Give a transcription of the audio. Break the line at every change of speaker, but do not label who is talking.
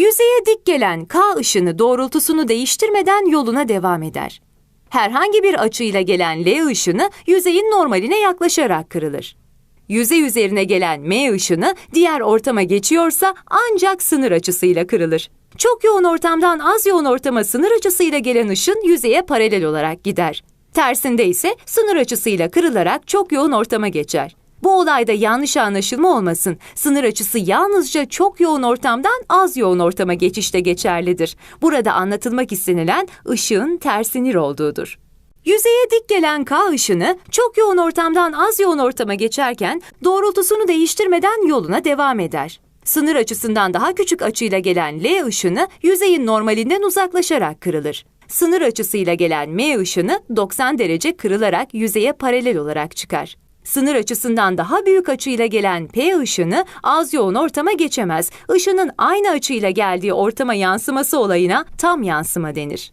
Yüzeye dik gelen K ışını doğrultusunu değiştirmeden yoluna devam eder. Herhangi bir açıyla gelen L ışını yüzeyin normaline yaklaşarak kırılır. Yüzey üzerine gelen M ışını diğer ortama geçiyorsa ancak sınır açısıyla kırılır. Çok yoğun ortamdan az yoğun ortama sınır açısıyla gelen ışın yüzeye paralel olarak gider. Tersinde ise sınır açısıyla kırılarak çok yoğun ortama geçer. Bu olayda yanlış anlaşılma olmasın. Sınır açısı yalnızca çok yoğun ortamdan az yoğun ortama geçişte geçerlidir. Burada anlatılmak istenilen ışığın tersinir olduğudur. Yüzeye dik gelen K ışını çok yoğun ortamdan az yoğun ortama geçerken doğrultusunu değiştirmeden yoluna devam eder. Sınır açısından daha küçük açıyla gelen L ışını yüzeyin normalinden uzaklaşarak kırılır. Sınır açısıyla gelen M ışını 90 derece kırılarak yüzeye paralel olarak çıkar. Sınır açısından daha büyük açıyla gelen P ışını az yoğun ortama geçemez. Işının aynı açıyla geldiği ortama yansıması olayına tam yansıma denir.